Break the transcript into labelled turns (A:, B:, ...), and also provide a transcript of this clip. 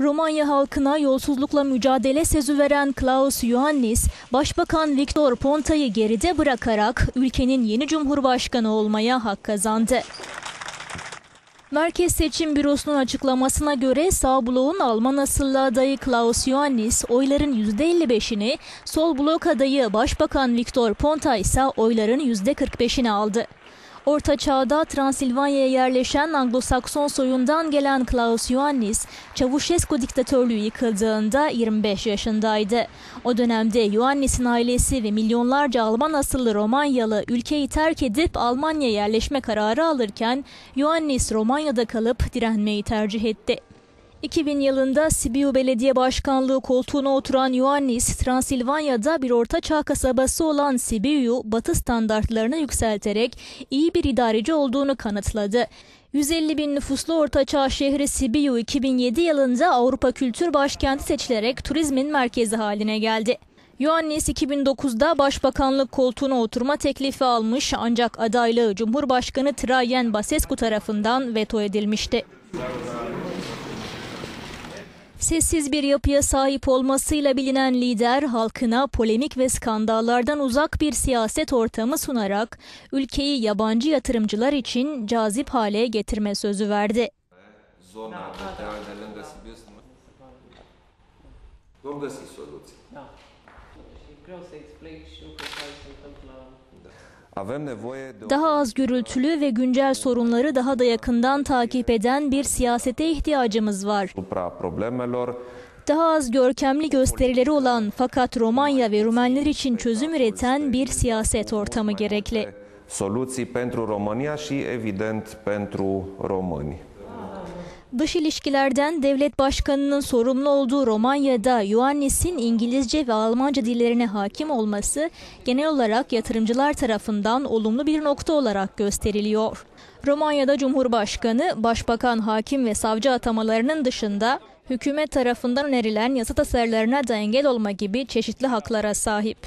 A: Romanya halkına yolsuzlukla mücadele sözü veren Klaus Iohannis, Başbakan Viktor Ponta'yı geride bırakarak ülkenin yeni cumhurbaşkanı olmaya hak kazandı. Merkez Seçim Bürosu'nun açıklamasına göre sağ bloğun Alman asıllı adayı Klaus Iohannis oyların %55'ini, sol blok adayı Başbakan Viktor Ponta ise oyların %45'ini aldı. Orta Çağ'da Transilvanya'ya yerleşen Anglo-Sakson soyundan gelen Klaus Iohannis, Çavuşescu diktatörlüğü yıkıldığında 25 yaşındaydı. O dönemde Iohannis'in ailesi ve milyonlarca Alman asıllı Romanyalı ülkeyi terk edip Almanya'ya yerleşme kararı alırken Iohannis Romanya'da kalıp direnmeyi tercih etti. 2000 yılında Sibiu Belediye Başkanlığı koltuğuna oturan Ioannis, Transilvanya'da bir ortaçağ kasabası olan Sibiu'yu batı standartlarına yükselterek iyi bir idareci olduğunu kanıtladı. 150 bin nüfuslu ortaçağ şehri Sibiu 2007 yılında Avrupa Kültür Başkenti seçilerek turizmin merkezi haline geldi. Ioannis 2009'da başbakanlık koltuğuna oturma teklifi almış ancak adaylığı Cumhurbaşkanı Trajan Basescu tarafından veto edilmişti. Sessiz bir yapıya sahip olmasıyla bilinen lider halkına polemik ve skandallardan uzak bir siyaset ortamı sunarak ülkeyi yabancı yatırımcılar için cazip hale getirme sözü verdi.
B: zona
A: Daha az gürültülü ve güncel sorunları daha da yakından takip eden bir siyasete ihtiyacımız var. Daha az görkemli gösterileri olan fakat Romanya ve Rumenler için çözüm üreten bir siyaset ortamı gerekli.
B: soluții pentru România și, evident, pentru români.
A: Dış ilişkilerden devlet başkanının sorumlu olduğu Romanya'da Ioannis'in İngilizce ve Almanca dillerine hakim olması genel olarak yatırımcılar tarafından olumlu bir nokta olarak gösteriliyor. Romanya'da Cumhurbaşkanı, Başbakan, Hakim ve Savcı atamalarının dışında hükümet tarafından önerilen yasa tasarılarına da engel olma gibi çeşitli haklara sahip.